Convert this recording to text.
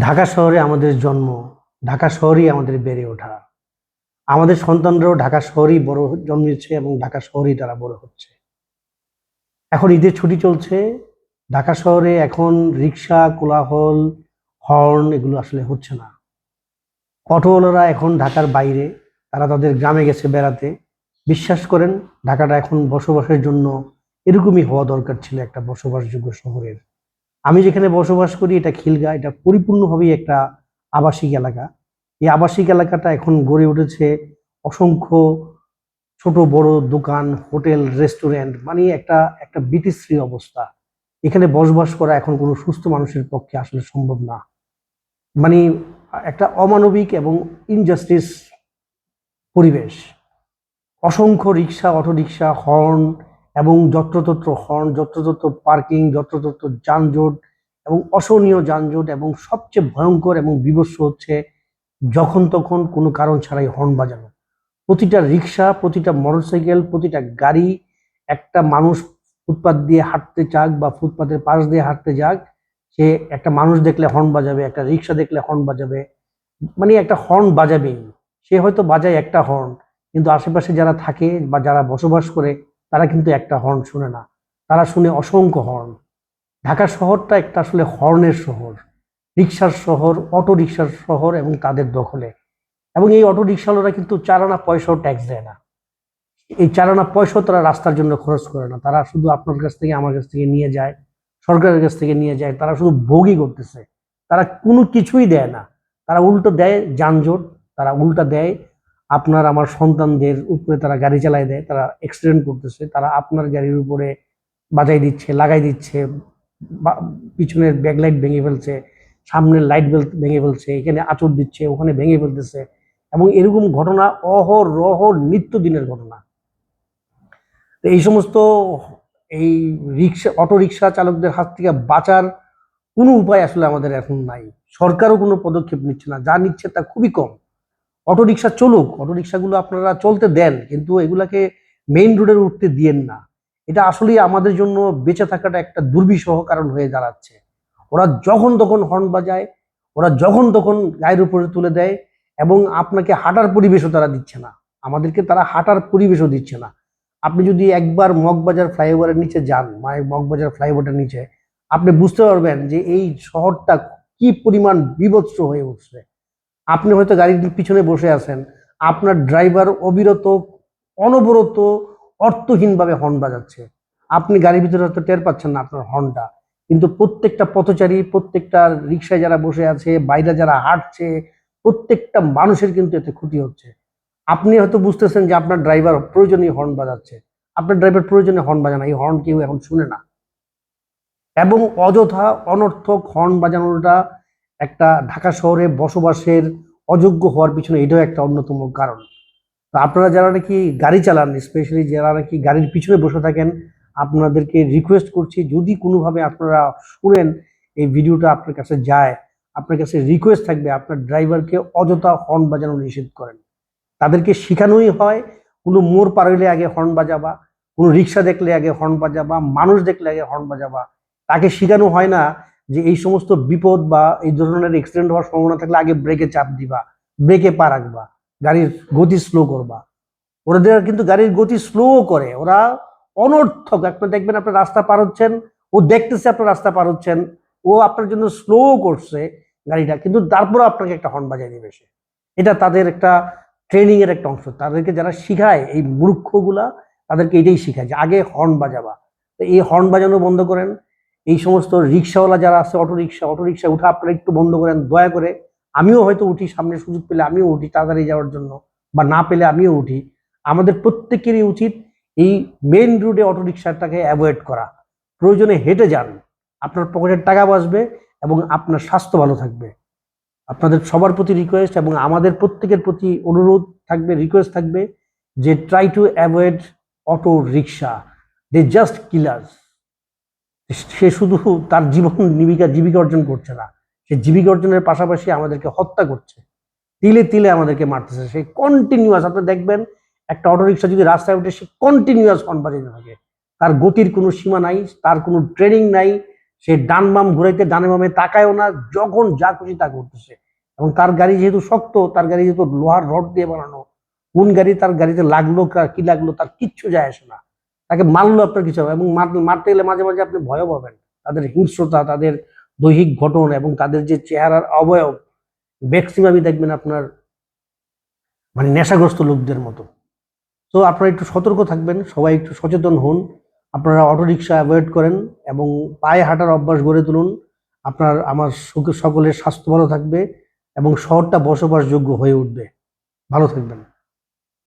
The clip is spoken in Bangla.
ঢাকা শহরে আমাদের জন্ম, ঢাকা শহরেই আমাদের বেড়ে ওঠা। আমাদের সন্তানরাও ঢাকা শহরেই বড় জন্মেছে এবং ঢাকা শহরেই তারা বড় হচ্ছে। এখন ঈদের ছুটি চলছে। ঢাকা শহরে এখন রিক্সা, কোলাহল, হর্ন এগুলো আসলে হচ্ছে না। অটোওয়ালারা এখন ঢাকার বাইরে, তারা তাদের গ্রামে গেছে বেড়াতে। বিশ্বাস করেন, ঢাকাটা এখন বসবাসের জন্য এরকমই হওয়া দরকার ছিল একটা বসবাসযোগ্য শহরের। আমি যেখানে বসবাস করি, এটা খিলগা। এটা পরিপূর্ণভাবেই একটা আবাসিক এলাকা। এই আবাসিক এলাকাটা এখন গড়ে উঠেছে অসংখ্য ছোট, বড় দোকান, হোটেল, রেস্টুরেন্ট মানে একটা একটা বিতিশ্রী অবস্থা। এখানে বসবাস করা এখন কোনো সুস্থ মানুষের পক্ষে আসলে সম্ভব না। মানে একটা অমানবিক এবং ইনজাস্টিস পরিবেশ। অসংখ্য রিক্সা অটো রিক্সা হর্ন এবং যত্রতত্র হর্ন, যত্রতত্র পার্কিং, যত্রতত্র যানজট এবং অসহনীয় যানজট এবং সবচেয়ে ভয়ঙ্কর এবং বিভৎস হচ্ছে যখন তখন কোনো কারণ ছাড়াই হর্ন বাজানো। প্রতিটা রিক্সা, প্রতিটা মোটরসাইকেল, প্রতিটা গাড়ি, একটা মানুষ ফুটপাত দিয়ে হাঁটতে চাক বা ফুটপাতের পাশ দিয়ে হাঁটতে যাক, সে একটা মানুষ দেখলে হর্ন বাজাবে, একটা রিক্সা দেখলে হর্ন বাজাবে মানে একটা হর্ন বাজাবেই। সে হয়তো বাজায় একটা হর্ন, কিন্তু আশেপাশে যারা থাকে বা যারা বসবাস করে তারা কিন্তু একটা হর্ন শুনে না। তারা শুনে অসংখ্য হর্ন। ঢাকা শহরটা একটা আসলে হর্নের শহর। রিক্সার শহর, অটো রিক্সার শহর এবং তাদের দখলে। এবং এই অটো রিক্সাওয়ালারা কিন্তু চারানা পয়সাও ট্যাক্স দেয় না। এই চারানা পয়সাও তারা রাস্তার জন্য খরচ করে না। তারা শুধু আপনার কাছ থেকে, আমার কাছ থেকে নিয়ে যায়, সরকারের কাছ থেকে নিয়ে যায়। তারা শুধু ভোগই করতেছে। তারা কোনো কিছুই দেয় না। তারা উল্টো দেয় যানজট, তারা উল্টা দেয় আপনার আমার সন্তানদের উপরে তারা গাড়ি চালায় দেয়, তারা অ্যাক্সিডেন্ট করতেছে, তারা আপনার গাড়ির উপরে বাজাই দিচ্ছে লাগাই দিচ্ছে পিছনের ব্যাকলাইট ভেঙে ফেলছে, সামনের লাইট ভেঙে ফেলছে, এখানে আঁচড় দিচ্ছে, ওখানে ভেঙে ফেলতেছে এবং এরকম ঘটনা অহরহ নিত্যদিনের ঘটনা। তো এই সমস্ত এই রিক্সা, অটো রিক্সা চালকদের হাত থেকে বাঁচার কোনো উপায় আসলে আমাদের এখন নাই। সরকারও কোনো পদক্ষেপ নিচ্ছে না, যা নিচ্ছে তা খুবই কম। অটো রিক্সা চলুক অটো রিক্সাগুলো আপনারা চলতে দেন, কিন্তু এগুলাকে মেইন রোডের উঠতে দিয়েন না। এটা আসলেই আমাদের জন্য বেঁচে থাকাটা একটা দুর্বিষহ কারণ হয়ে দাঁড়াচ্ছে। ওরা যখন তখন হর্ন বাজায়, ওরা যখন তখন গায়ের উপরে তুলে দেয় এবং আপনাকে হাঁটার পরিবেশও তারা দিচ্ছে না। আমাদেরকে তারা হাঁটার পরিবেশও দিচ্ছে না। আপনি যদি একবার মগবাজার ফ্লাইওভারের নিচে যান মানে মগবাজার ফ্লাইওভারের নিচে, আপনি বুঝতে পারবেন যে এই শহরটা কি পরিমাণ বিভৎস হয়ে উঠছে। আপনি হয়তো গাড়ির পিছনে বসে আছেন, আপনার ড্রাইভার অবিরত, অনবরত, অর্থহীনভাবে হর্ন বাজাচ্ছে। আপনি গাড়ির ভিতরে হয়তো টের পাচ্ছেন না আপনার হর্নটা কিন্তু প্রত্যেকটা পথচারী, প্রত্যেকটা রিক্সায় যারা বসে আছে, বাইরে যারা হাঁটছে, প্রত্যেকটা মানুষের কিন্তু এতে ক্ষতি হচ্ছে। আপনি হয়তো বুঝতেছেন যে আপনার ড্রাইভার প্রয়োজনীয় হর্ন বাজাচ্ছে। আপনার ড্রাইভার প্রয়োজনে হর্ন বাজানা এই হর্ন কেউ এখন শুনে না। এবং অযথা, অনর্থক হর্ন বাজানোটা একটা ঢাকা শহরে বসবাসের অযোগ্য হওয়ার পিছনে এটাও একটা অন্যতম কারণ। তো আপনারা যারা নাকি গাড়ি চালান স্পেশালি যারা নাকি গাড়ির পিছনে বসে থাকেন, আপনাদেরকে রিকোয়েস্ট করছি, যদি কোনোভাবে আপনারা শুনেন এই ভিডিওটা আপনার কাছে যায়, আপনার কাছে রিকোয়েস্ট থাকবে, আপনার ড্রাইভারকে অযথা হর্ন বাজানো নিষেধ করেন। তাদেরকে শেখানোই হয়, কোনো মোড় পার হইলে আগে হর্ন বাজাবা, কোনো রিক্সা দেখলে আগে হর্ন বাজাবা, মানুষ দেখলে আগে হর্ন বাজাবা। তাকে শেখানো হয় না যে এই সমস্ত বিপদ বা এই ধরনের অ্যাক্সিডেন্ট হওয়ার সম্ভাবনা থাকলে আগে ব্রেকে চাপ দিবা ব্রেকে পা রাখবা, গাড়ির গতি স্লো করবা। ওদের কিন্তু গাড়ির গতি স্লো করে, ওরা অনর্থক। আপনার দেখবেন আপনার রাস্তা পার হচ্ছেন, ও দেখতেছে আপনার রাস্তা পার হচ্ছেন, ও আপনার জন্য স্লো করছে গাড়িটা, কিন্তু তারপরে আপনাকে একটা হর্ন বাজায় দিবে সে। এটা তাদের একটা ট্রেনিং এর একটা অংশ। তাদেরকে যারা শিখায় এই মূর্খগুলা, তাদেরকে এটাই শিখায় যে আগে হর্ন বাজাবা। তো এই হর্ন বাজানো বন্ধ করেন এই সমস্ত রিক্সাওয়ালা যারা আছে অটো রিক্সা অটো রিক্সা উঠা আপনারা একটু বন্ধ করেন, দয়া করে আমিও হয়তো উঠি, সামনে সুযোগ পেলে আমিও উঠি তাড়াতাড়ি যাওয়ার জন্য, বা না পেলে আমিও উঠি। আমাদের প্রত্যেকেরই উচিত এই মেন রোডে অটো রিক্সাটাকে অ্যাভয়েড করা। প্রয়োজনে হেঁটে যান, আপনার পকেটের টাকা বাঁচবে এবং আপনার স্বাস্থ্য ভালো থাকবে। আপনাদের সবার প্রতি রিকোয়েস্ট এবং আমাদের প্রত্যেকের প্রতি অনুরোধ থাকবে রিকোয়েস্ট থাকবে যে try to avoid auto rickshaw they just killers সে শুধু তার জীবন জীবিকা জীবিকা অর্জন করছে না। সে জীবিকা অর্জনের পাশাপাশি আমাদেরকে হত্যা করছে। তিলে তিলে আমাদেরকে মারতেছে। সে কন্টিনিউয়াস আপনি দেখবেন, একটা অটোরিকশা যদি রাস্তায় উঠে সে কন্টিনিউয়াস হর্ন বাজাতে থাকে। তার গতির কোনো সীমা নাই, তার কোনো ট্রেনিং নাই। সে ডান বাম ঘুরাইতে, ডানে বামে তাকায়ও না, যখন যা খুশি তা করতেছে। এবং তার গাড়ি যেহেতু শক্ত, তার গাড়ি যেহেতু লোহার রড দিয়ে বানানো, কোন গাড়ি তার গাড়িতে লাগল কি লাগল, তার কিচ্ছু যায় আসে না। তাকে মারলো আপনার কিছু হবে এবং মার- মারতে গেলে মাঝে মাঝে আপনি ভয়ও পাবেন। তাদের হিংস্রতা, তাদের দৈহিক ঘটন এবং তাদের যে চেহারার অবয়ব ম্যাক্সিমামই দেখবেন আপনার মানে নেশাগ্রস্ত লোকদের মতো। তো আপনারা একটু সতর্ক থাকবেন, সবাই একটু সচেতন হন, আপনারা অটোরিকশা অ্যাভয়েড করেন এবং পায়ে হাঁটার অভ্যাস গড়ে তুলুন। আপনার, আমার সকলের স্বাস্থ্য ভালো থাকবে এবং শহরটা বসবাসযোগ্য হয়ে উঠবে। ভালো থাকবেন।